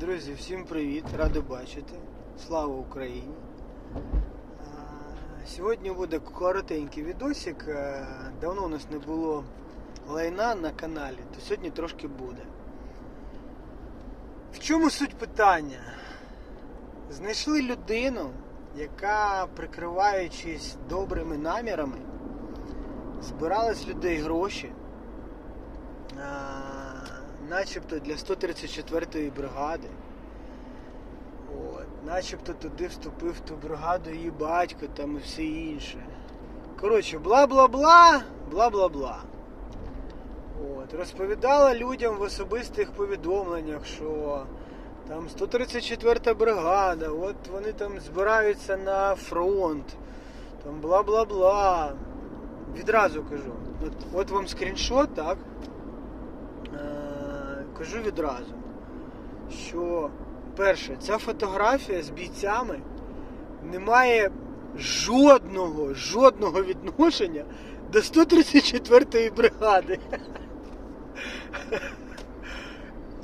Друзі, всім привіт! Радий бачити. Слава Україні! Сьогодні буде коротенький відосик. Е, Давно у нас не було лайна на каналі, то сьогодні трошки буде. В чому суть питання? Знайшли людину, яка, прикриваючись добрими намірами, збирала з людей гроші. Начебто для 134-ї бригади. От, начебто туди вступив ту бригаду її батько там і все інше. Коротше, бла-бла-бла, бла-бла-бла. От, розповідала людям в особистих повідомленнях, що там 134 бригада, от вони там збираються на фронт, там бла-бла-бла. Відразу кажу. От, от вам скріншот, так? Е, кажу відразу, що перше, ця фотографія з бійцями не має жодного, жодного відношення до 134-ї бригади.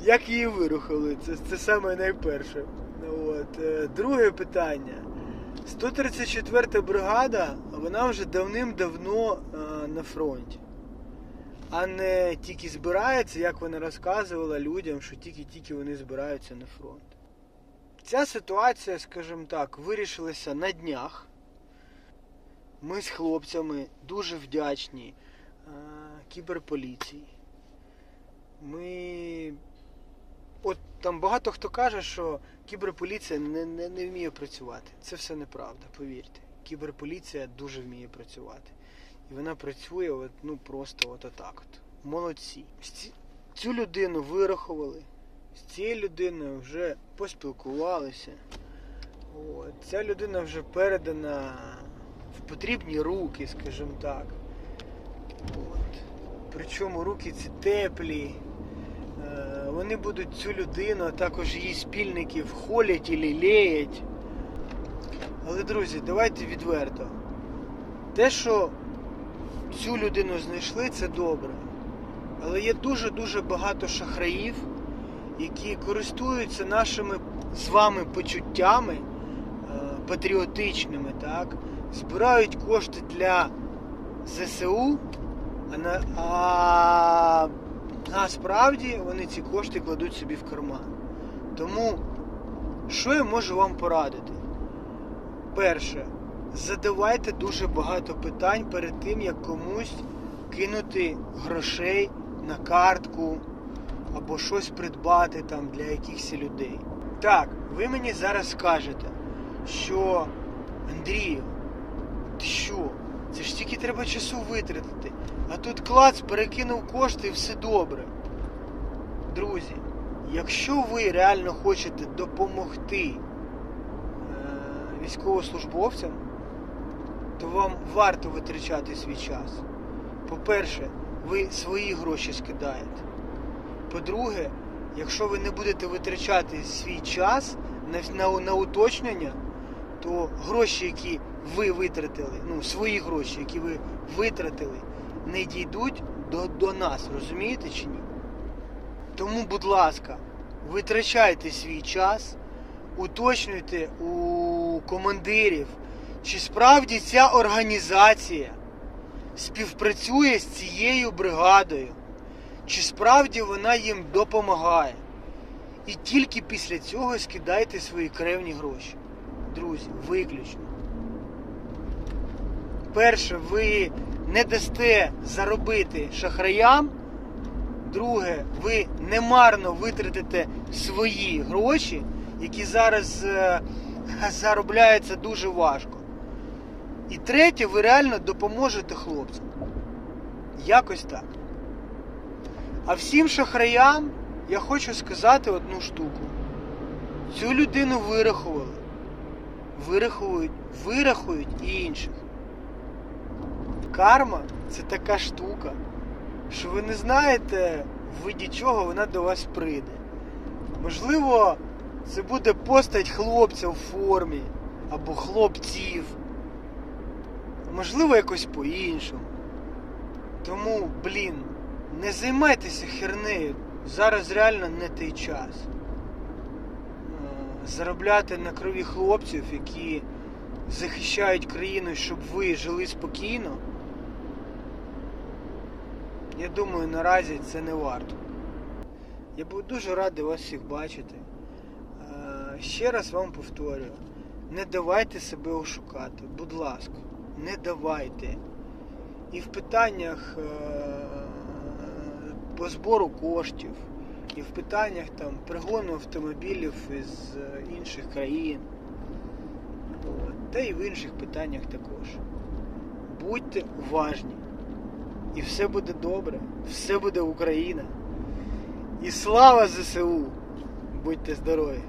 Як її вирухали? Це, це саме найперше. От. е, Друге питання. 134 бригада, вона вже давним-давно е, на фронті а не тільки збирається, як вона розказувала людям, що тільки-тільки вони збираються на фронт. Ця ситуація, скажімо так, вирішилася на днях. Ми з хлопцями дуже вдячні е, кіберполіції. Ми. От там багато хто каже, що кіберполіція не, не, не вміє працювати. Це все неправда, повірте. Кіберполіція дуже вміє працювати. І вона працює от, ну просто от отак от. Молодці. Цю людину вирахували, з цією людиною вже поспілкувалися. От. Ця людина вже передана в потрібні руки, скажімо так. От. Причому руки ці теплі. Е, Вони будуть цю людину, а також її спільників холять і лілеять. Але, друзі, давайте відверто. Те, що цю людину знайшли, це добре. Але є дуже-дуже багато шахраїв, які користуються нашими з вами почуттями е, патріотичними, так? збирають кошти для ЗСУ, а, на, а насправді вони ці кошти кладуть собі в карман. Тому, що я можу вам порадити? Перше, задавайте дуже багато питань перед тим, як комусь кинути грошей на картку або щось придбати там для якихось людей. Так, ви мені зараз скажете, що Андрію, ти що? Це ж тільки треба часу витратити. А тут клац перекинув кошти і все добре. Друзі, якщо ви реально хочете допомогти е, військовослужбовцям, то вам варто витрачати свій час. По-перше, ви свої гроші скидаєте. По-друге, якщо ви не будете витрачати свій час на, на, на уточнення, то гроші, які ви витратили, ну, свої гроші, які ви витратили, не дійдуть до, до нас, розумієте чи ні? Тому, будь ласка, витрачайте свій час, уточнюйте у командирів, чи справді ця організація співпрацює з цією бригадою, чи справді вона їм допомагає. І тільки після цього скидайте свої кревні гроші. Друзі, виключно. Перше, ви не дасте заробити шахраям. Друге, ви немарно витратите свої гроші, які зараз е, заробляються дуже важко. І третє, ви реально допоможете хлопцям. Якось так. А всім шахраям я хочу сказати одну штуку. Цю людину вирахували. Вирахують, вирахують і інших. Карма це така штука, що ви не знаєте, в виді чого вона до вас прийде. Можливо, це буде постать хлопця в формі або хлопців. Можливо, якось по-іншому. Тому, блін, не займайтеся хернею. Зараз реально не той час. заробляти на крові хлопців, які захищають країну, щоб ви жили спокійно, я думаю, наразі це не варто. Я буду дуже радий вас всіх бачити. Е, Ще раз вам повторюю, не давайте себе ошукати, будь ласка, не давайте. І в питаннях е, по збору коштів, і в питаннях там пригону автомобілів із е, інших країн, та й в інших питаннях також. Будьте уважні. І все буде добре, все буде Україна. І слава ЗСУ! Будьте здорові!